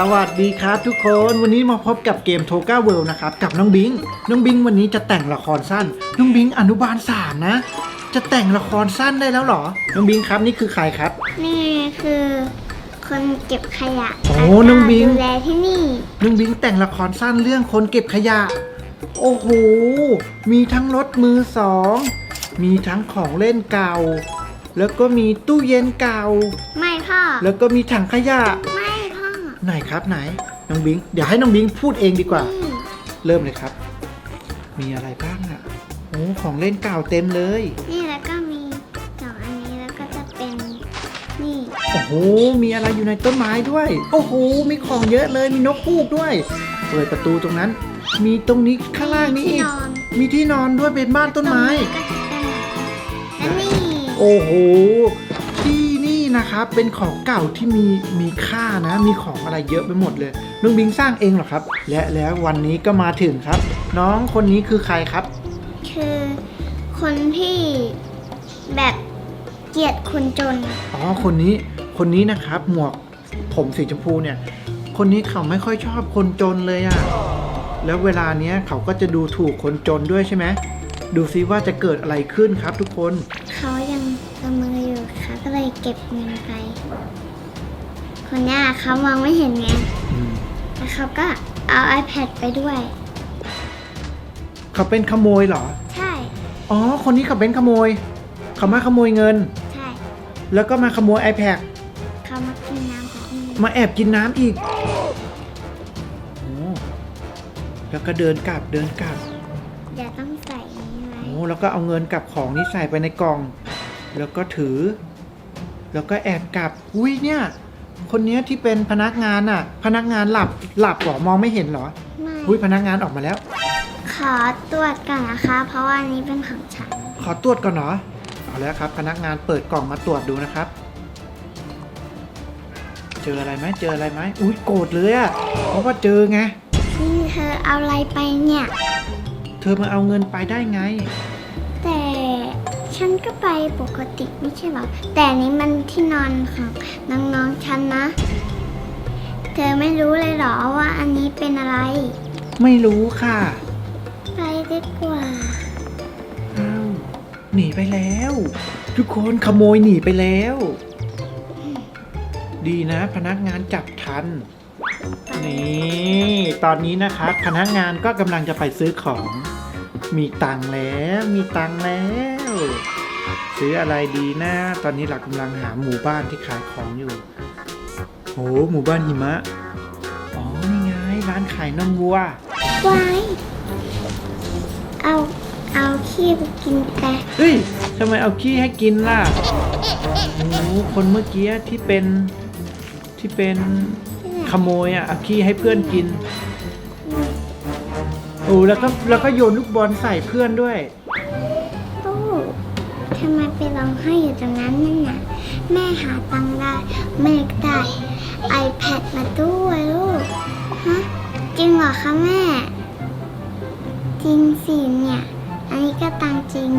สวัสดีครับทุกคนวันนี้มาพบกับเกมโทก้าเวิลด์นะครับ กับน้องบิงน้องบิงวันนี้จะแต่งละครสั้น น้องบิงอนุบาลสามนะ จะแต่งละครสั้นได้แล้วเหรอ น้องบิงครับนี่คือใครครับ นี่คือคนเก็บขยะโอ้แล้วก็น้องบิงดูแลที่นี่น้องบิงแต่งละครสั้นเรื่องคนเก็บขยะ โอ้โหมีทั้งรถมือสองมีทั้งของเล่นเก่า แล้วก็มีตู้เย็นเก่า ไม่พ่อ แล้วก็มีถังขยะไม่พ่อ ไหนครับไหนน้องบิงเดี๋ยวให้น้องบิงพูดเองดีกว่านี่เริ่มเลยครับ มีอะไรบ้างอะโอ้ของเล่นเก่าเต็มเลย นี่แล้วก็มีสองอันนี้แล้วก็จะเป็นนี่โอ้โหมีอะไรอยู่ในต้นไม้ด้วย โอ้โหมีของเยอะเลยมีนกฮูกด้วย เปิดประตูตรงนั้น มีตรงนี้ข้างล่างนี้ที่อีกนอนมีที่นอนด้วยเป็นบ้านต้นไม้ตรงก็จะเป็นและนี่ โอ้โหที่ นี่นะครับ เป็นของเก่าที่มีมีค่านะ มีของอะไรเยอะไปหมดเลยลุงบิงสร้างเองเหรอครับ และแล้ววันนี้ก็มาถึงครับ น้องคนนี้คือใครครับ คือคนที่แบบเกลียดคนจน อ๋อ คนนี้ คนนี้นะครับ หมวกผมสีชมพูเนี่ย คนนี้เขาไม่ค่อยชอบคนจนเลยอะแล้วเวลาเนี้ยเขาก็จะดูถูกคนจนด้วยใช่ไหม ดูซิว่าจะเกิดอะไรขึ้นครับทุกคน เขายังละเมืออยู่ค่ะ ก็เลยเก็บเงินไป คนเนี้ยเขามองไม่เห็นไงแล้วเขาก็เอา iPad ไปด้วย เขาเป็นขโมยเหรอ ใช่ อ๋อ คนนี้เขาเป็นขโมย เขามาขโมยเงิน ใช่ แล้วก็มาขโมย iPad เขามากินน้ำของนี่มาแอบกินน้ำอีกโอ้แล้วก็เดินกลับเดินกลับอย่าต้องใส่อันนี้ไว้ โอ้แล้วก็เอาเงินกับของนี้ใส่ไปในกล่อง แล้วก็ถือ แล้วก็แอบกลับ อุ้ยเนี่ย คนเนี้ยที่เป็นพนักงานอะ พนักงานหลับหลับเหรอมองไม่เห็นเหรอ ไม่อุ้ยพนักงานออกมาแล้ว ขอตรวจก่อนนะคะ เพราะว่าอันนี้เป็นของฉัน ขอตรวจก่อนเนาะเอาแล้วครับ พนักงานเปิดกล่องมาตรวจดูนะครับ เจออะไรไหมเจออะไรไหมอุ้ยโกรธเลยอะเพราะว่าเจอไง นี่เธอเอาอะไรไปเนี่ย เธอมาเอาเงินไปได้ไง แต่ ฉันก็ไปปกติไม่ใช่เหรอ แต่อันนี้มันที่นอนของน้องๆฉันนะ เธอไม่รู้เลยเหรอว่าอันนี้เป็นอะไร ไม่รู้ค่ะ ไปดีกว่า อ้าว หนีไปแล้ว ทุกคนขโมยหนีไปแล้ว ดีนะ พนักงานจับทัน นี่ ตอนนี้นะครับ พนักงานก็กำลังจะไปซื้อของ มีตังค์แล้ว มีตังค์แล้ว ซื้ออะไรดีนะ ตอนนี้เรากำลังหาหมู่บ้านที่ขายของอยู่โอ้หมู่บ้านหิมะ อ๋อ นี่ไง ร้านขายนมวัวไว้เอา เอาขี้ไปกินแต่เฮ้ยทำไมเอาขี้ให้กินล่ะโอ้โหคนเมื่อกี้ที่เป็นที่เป็นขโมยอะเอาขี้ให้เพื่อนกิน โอ้แล้วก็แล้วก็โยนลูกบอลใส่เพื่อนด้วยโอ้ ทำไมไปร้องไห้อยู่ตรงนั้นนั่นน่ะ แม่หาตังค์ได้แม่ก็ได้ iPad มาด้วยลูก ฮะ จริงเหรอคะแม่ จริงสิเนี่ย อันนี้ก็ตังค์จริง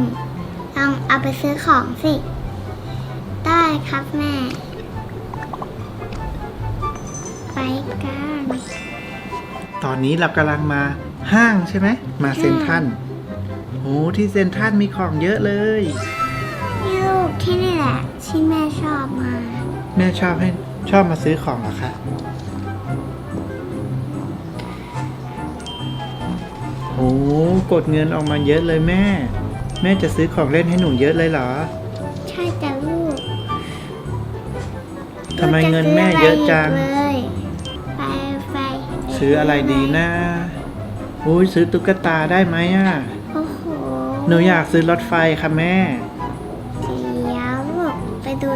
ลองเอาไปซื้อของสิ ได้ครับแม่ ไปกันตอนนี้เรากำลังมาห้างใช่ไหม มาเซ็นทรัลโอ้ที่เซ็นทรัลมีของเยอะเลย นี่ลูกที่นี่แหละที่แม่ชอบมา แม่ชอบให้ชอบมาซื้อของเหรอคะ โอ้กดเงินออกมาเยอะเลยแม่ แม่จะซื้อของเล่นให้หนูเยอะเลยเหรอ ใช่จ้ะลูกทำไมเงินแม่เยอะจังลูกจซื้ออะไรอีกเลยไปไปซื้ออะไรดีนะอุ้ยซื้อตุ๊กตาได้ไหมอะ โอ้โห หนูอยากซื้อรถไฟค่ะแม่เดี๋ยวลูกไป ดู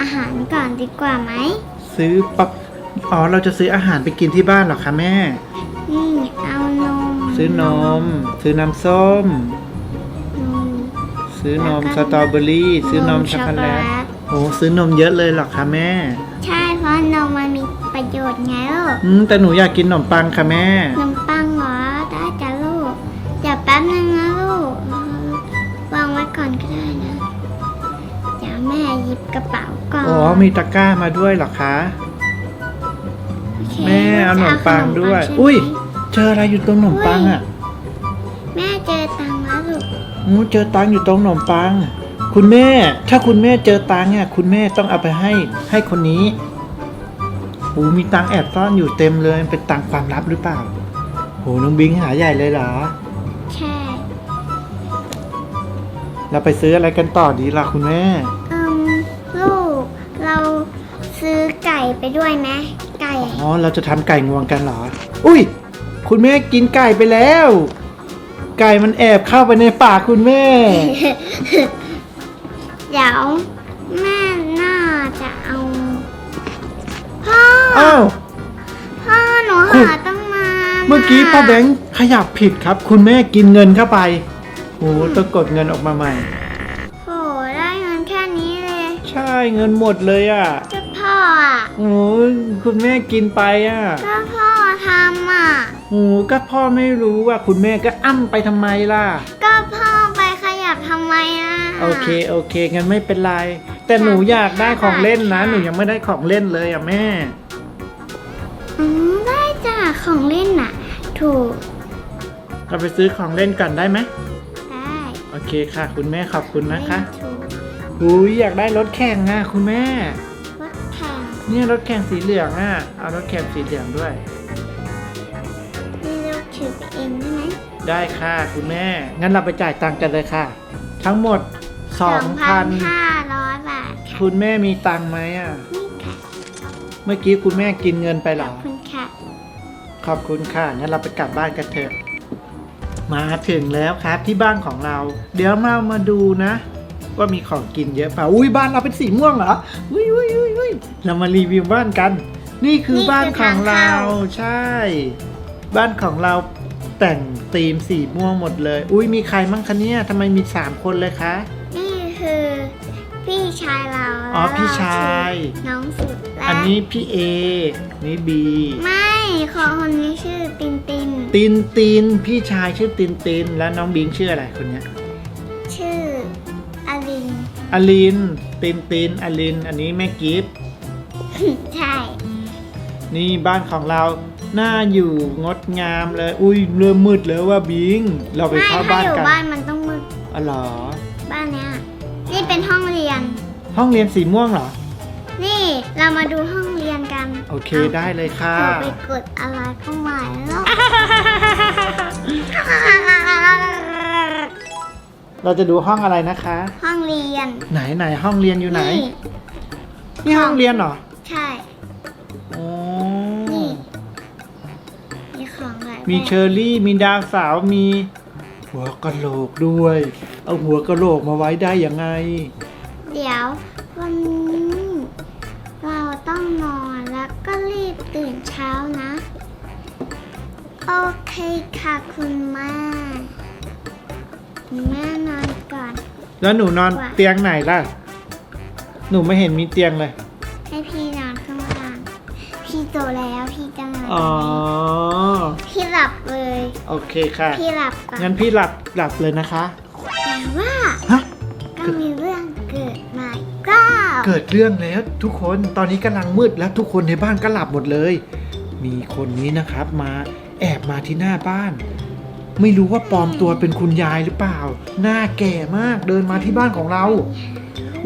อาหารก่อนดีกว่าไหม ซื้อปักอ๋อ เราจะซื้ออาหารไปกินที่บ้านเหรอคะแม่ นี่ เอานมซื้อนม ซื้อน้ำส้ม นม ซื้อนมสตรอเบอรี่ ซื้อนมช็อกโกแลตโอ้ซื้อนมเยอะเลยเหรอคะแม่ ใช่เพราะนมมันมีประโยชน์ไงลูกอืมแต่หนูอยากกินขนมปังค่ะแม่ นม กระเป๋าก่อนอ๋อมีตะกร้ามาด้วยเหรอคะใแม่เอาขนมปังด้วยจะเาขนมปังใช่ไหมอุ้ย เจออะไรอยู่ตรงขนมปังอะแม่เจอตังค์แล้วลูกอู้เจอตังค์อยู่ตรงขนมปัง คุณแม่ ถ้าคุณแม่เจอตังค์เนี่ยคุณแม่ต้องเอาไปให้ให้คนนี้โอ้มีตังค์แอบซ่อนอยู่เต็มเลยมันเป็นตังค์ความลับหรือเปล่าโหน้องบิงหาใหญ่เลยเหรอ ใช่ เราไปซื้ออะไรกันต่อดีล่ะคุณแม่ ไก่ไปด้วยไหมไก่อ๋อเราจะทำไก่งวงกันเหรอ อุ้ย คุณแม่กินไก่ไปแล้ว ไก่มันแอบเข้าไปในปากคุณแม่ เดี๋ยวแม่น่าจะเอาพ่ออ้าว พ่อหนูคุณหาตั้งนานเมื่อกี้ป้าแบงค์ขยับผิดครับ คุณแม่กินเงินเข้าไปโอ้ต้องกดเงินออกมาใหม่ โหได้เงินแค่นี้เลย ใช่เงินหมดเลยอะก็พ่ ออะโอ้ยคุณแม่กินไปอะก็พ่อทำอะ โอ้ก็พ่อไม่รู้ว่าคุณแม่ก็อ้ำไปทำไมล่ะ ก็พ่อไปขยับทำไมอะ โอเคโอเคงั้นไม่เป็นไร แต่หนูอยากได้ของเล่นนะหนูยังไม่ได้ของเล่นเลยอะแม่ อืมได้จ้ะของเล่นน่ะ ถูกเราไปซื้อของเล่นกันได้ไหมได้โอเคค่ะ คุณแม่ขอบคุณนะคะเล่ถูก อุ้ยอยากได้รถแข่งอะคุณแม่รถแข่ง เนี่ยรถแข่งสีเหลืองอะ เอารถแข่งสีเหลืองด้วย นี่เราถือไปเองได้ไหม ได้ค่ะคุณแม่ งั้นเราไปจ่ายตังค์กันเลยค่ะ ทั้งหมดสองพันห้าร้อยบาทค่ะคุณแม่มีตังค์ไหมอะ นี่ค่ะ เมื่อกี้คุณแม่กินเงินไปเหรขอ อบคุณค่ะ ขอบคุณค่ะ งั้นเราไปกลับบ้านกันเถอะ มาถึงแล้วครับที่บ้านของเรา เดี๋ยวมามาดูนะ ว่ามีของกินเยอะเปล่า อุ้ยบ้านเราเป็นสีม่วงเหรอ อุ้ยอุ้ยอุ้ยอุ้ย เรามารีวิวบ้านกัน นี่คือนี่คือบ้านของเราทางเข้าใช่ บ้านของเราแต่งธีมสีม่วงหมดเลย อุ้ยมีใครมั่งคะเนี่ยทำไมมีสามคนเลยคะนี่คือพี่ชายเราอ๋อแล้วพี่ชายเรชื่อน้องสุดและอันนี้พี่เอ นี่บี ไม่ของคนนี้ชื่อตินติน ตินติน พี่ชายชื่อตินติน แล้วน้องบิงชื่ออะไรคนเนี้ย ชื่ออลิน อลิน ตินติน อลิน อันนี้แม่กิฟต์ ใช่ นี่บ้านของเราน่าอยู่งดงามเลย อุ้ยเริ่มมืดแล้วว่าบิง เราไปไม่เข้าถ้าบ้านอยู่กันบ้านมันต้องมืดอ๋อเหรอ บ้านเนี้ยนี่เป็นห้องเรียน ห้องเรียนสีม่วงเหรอ นี่เรามาดูห้องเรียนกันโอเคได้เลยค่ะเราไปกดอะไรเข้ามาแล้วเราจะดูห้องอะไรนะคะ ห้องเรียนไหนไหนห้องเรียนอยู่ไหน นี่ห้องเรียนเหรอ ใช่ โอ้นี่ มีของอะไรมีเชอร์รี่ มีดาวสาว มีหัวกะโหลกด้วย เอาหัวกะโหลกมาไว้ได้ยังไง เดี๋ยววันนี้เราต้องนอนแล้วก็รีบตื่นเช้านะ โอเคค่ะคุณแม่คุณแม่นอนก่อน แล้วหนูนอนว่ะเตียงไหนล่ะ หนูไม่เห็นมีเตียงเลย พี่โตแล้วพี่จะนอนอ๋อ พี่หลับเลย โอเคค่ะ พี่หลับก่อนงั้นพี่หลับหลับเลยนะคะ แต่ว่าฮะ ก็มีเรื่องเกิดใหม่ก็เกิดเรื่องแล้วทุกคนตอนนี้กำลังมืดแล้วทุกคนในบ้านก็หลับหมดเลย มีคนนี้นะครับมาแอบมาที่หน้าบ้าน ไม่รู้ว่าปลอมตัวเป็นคุณยายหรือเปล่า หน้าแก่มากเดินมาที่บ้านของเรา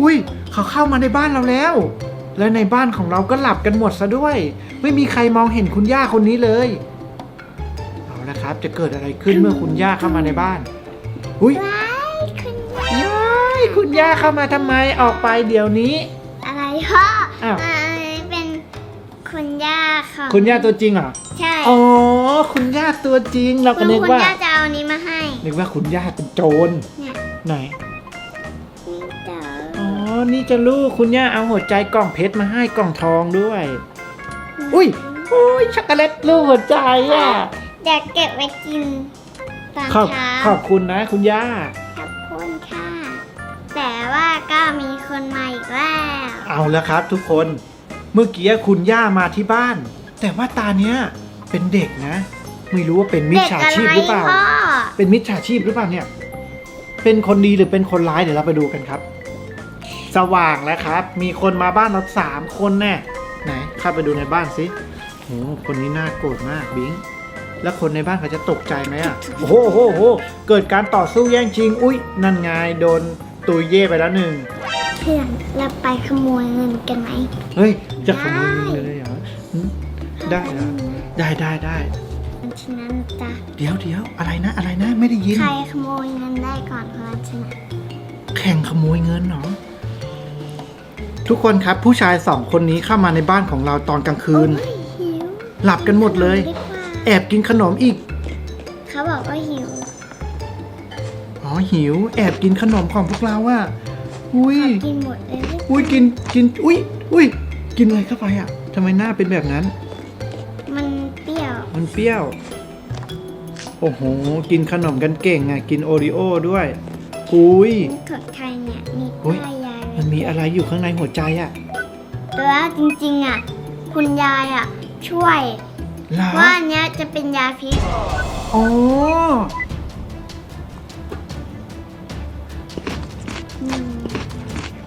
อุ้ยเขาเข้ามาในบ้านเราแล้ว และในบ้านของเราก็หลับกันหมดซะด้วย ไม่มีใครมองเห็นคุณย่าคนนี้เลย เอาละครับ จะเกิดอะไรขึ้นเมื่อคุณย่าเข้ามาในบ้าน อุ้ยว้ายคุณยายคุณย่าเข้ามาทำไมออกไปเดี๋ยวนี้ อะไรพ่ออ้าวเอ่อเป็นคุณย่าของคุณย่าตัวจริงเหรอ ใช่อ๋อ คุณย่าตัวจริงเราคุก็ณนึกคุณว่า ย่าจะเอาอันนี้มาให้ นึกว่าคุณย่าเป็นโจรเนี่ย ไหนนี่เดี๋ยวอ๋อ นี่จะลูกคุณย่าเอาหัวใจกล่องเพชรมาให้กล่องทองด้วย อุ้ยอุ้ยช็อกโกแลตลูกหัวใจอะเดี๋ยวเก็บไว้กินตอนขอบเช้าขอบคุณนะ คุณย่า ขอบคุณค่ะ แต่ว่าก็มีคนมาอีกแล้วเอาแล้วครับทุกคน เมื่อกี้คุณย่ามาที่บ้าน แต่ว่าตาเนี้ยเป็นเด็กนะ ไม่รู้ว่าเป็นมิจฉาชีพหรือเปล่าด็กะไพ่อ เป็นมิจฉาชีพหรือเปล่าเนี่ย เป็นคนดีหรือเป็นคนร้ายเดี๋ยวเราไปดูกันครับ สว่างแล้วครับ มีคนมาบ้านเราสามคนแน่ไหนเข้าไปดูในบ้านสิโหคนนี้น่าโกรธมากบิงแล้วคนในบ้านเขาจะตกใจไหมอะโอ้โหโหโหเกิดการต่อสู้แย่งชิง อุ้ยนั่นไงโดนตุยเย่ไปแล้วหนึ่งเพื่อนเราไปขโมยเงินกันไหมเฮ้ยจะขโมยเงินเลยเหรอหืมได้เหรอได้ได้ได้คนชนะนะจ๊ะเดี๋ยวเดี๋ยวอะไรนะอะไรนะไม่ได้ยิน ใครขโมยเงินได้ก่อนคนชนะ แข่งขโมยเงินเหรอ ทุกคนครับผู้ชายสองคนนี้เข้ามาในบ้านของเราตอนกลางคืน โอ้ยหิวหลับกันหมดเลยดีกว่าแอบกินขนมอีก เขาบอกว่าหิวอ๋อหิว แอบกินขนมของพวกเราอะอุ้ย กินหมดเลยอุ้ยกินกิน อุ้ยอุ้ยกินอะไรเข้าไปอะทำไมหน้าเป็นแบบนั้น มันเปรี้ยวมันเปรี้ยว โอ้โห กินขนมกันเก่งอะกินโอริโอด้วยอุ้ย ของไทยเนี่ยมีอุ๊ยป้ายยาย มันมีอะไรอยู่ข้างในหัวใจอะแต่ว่าจริงๆอะ คุณยายอะ ช่วย เหรอว่าอันเนี้ยจะเป็นยาพิษ อ๋ออืม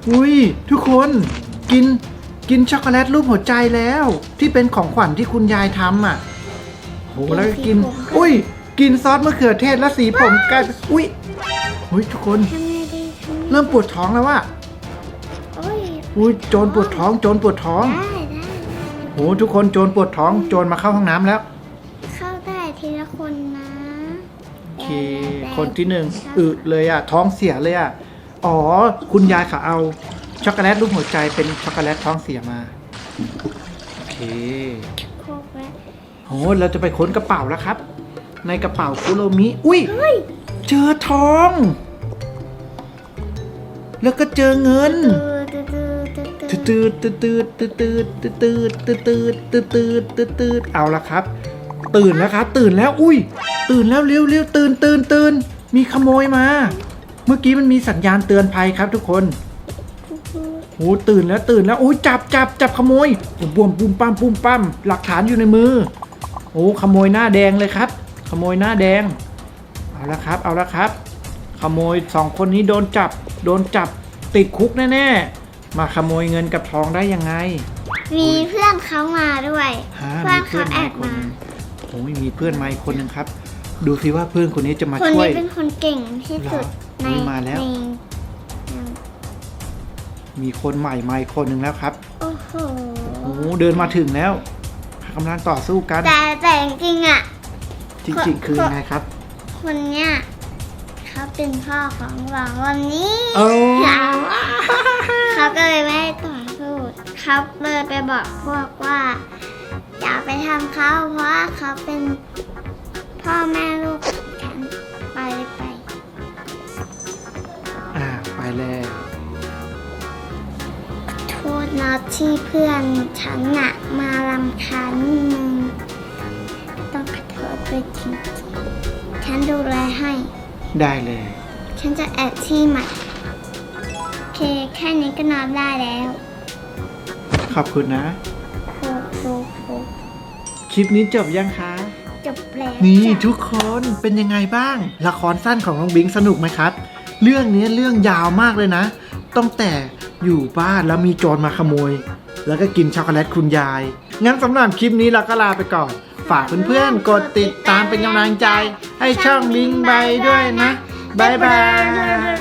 อุ้ยทุกคนกินกินช็อกโกแลตรูปหัวใจแล้ว ที่เป็นของขวัญที่คุณยายทำอะโหแล้วก็กิน อุ้ย กินซอสมะเขือเทศแล้วสีผมกลายเป็นอุ้ยอุ้ยทุกคน ทำไงดีทำไงเริ่มปวดท้องแล้วว่ะโอ้ยอุ้ยโจรปวดท้อง โจรปวดท้องได้ได้โหทุกคนโจรปวดท้อง โจรมาเข้าห้องน้ำแล้ว เข้าได้ทีละคนนะโอเค คนที่หนึ่งอึเลยอะ ท้องเสียเลยอะ อ๋อ คุณยายเขาเอา ช็อกโกแลตรูปหัวใจเป็นช็อกโกแลตท้องเสียมา โอเคโคกแล้วโอ้เราจะไปค้นกระเป๋าแล้วครับ ในกระเป๋าคุโรมิ อุ้ย เฮ้ยเจอทอง แล้วก็เจอเงินตืดตืด ตืดตืดตืดตืดตืดตืดตืดตืดตืดตืดตืดตืดตืดเอาละครับ ตื่นแล้วครับ ตื่นแล้วอุ้ย ตื่นแล้วเร็วเร็วตื่นตื่นตื่นมีขโมยมา เมื่อกี้มันมีสัญญาณเตือนภัยครับทุกคนโอ้ตื่นแล้วตื่นแล้วโอ้ยจับจับจับขโมยปุ่มปุ่มปั้มปุ่มปั้มหลักฐานอยู่ในมือ โอ้ขโมยหน้าแดงเลยครับ ขโมยหน้าแดง เอาละครับ เอาละครับ ขโมยสองคนนี้โดนจับ โดนจับติดคุกแน่ๆ มาขโมยเงินกับทองได้ยังไง มีเพื่อนเขามาด้วย ฮะเพื่อมีนเพื่เขาอนแอมาบคนมา หนึงโอ้ยมีเพื่อนมาอีกคนหนึ่งครับ ดูสิว่าเพื่อนคนนี้จะมาคนช่วย นี้เป็นคนเก่งที่สุดเหรอในอุ๊ยมาแล้ว ในมีคนใหม่มาอีกคนหนึ่งแล้วครับโอ้โห โอ้เดินมาถึงแล้วกำลังต่อสู้กัน แต่แต่จริงๆอะ จริง ๆ คือยังไงครับ คนเนี้ยเขาเป็นพ่อของเราวันนี้โอ้ เขาก็เลยไม่ได้ต่อสู้เขาเลยไปบอกพวกว่าอย่าไปทำเขาเพราะว่าเขาเป็นพ่อแม่ลูกฉันไปไป อ่าไปแล้วโทษนะที่เพื่อนฉันน่ะมาลำคาญนิดนึงต้องขอโทษด้วยจริงๆฉันดูแลให้ ได้เลย ฉันจะแอดที่ใหม่ เค แค่นี้ก็นอนได้แล้วขอบคุณนะโคโคโคคลิปนี้จบยังคะ จบแล้วนี่จ้ะ ทุกคนเป็นยังไงบ้าง ละครสั้นของน้องบิงสนุกไหมครับ เรื่องนี้เรื่องยาวมากเลยนะตั้งแต่อยู่บ้านแล้วมีโจรมาขโมย แล้วก็กินช็อกโกแลตคุณยาย งั้นสำหรับคลิปนี้เราก็ลาไปก่อน ฝากเพื่อนๆกดติดตามเป็นกำลังใจ ให้ช่องบิงไปด้วยนะ บ๊ายบาย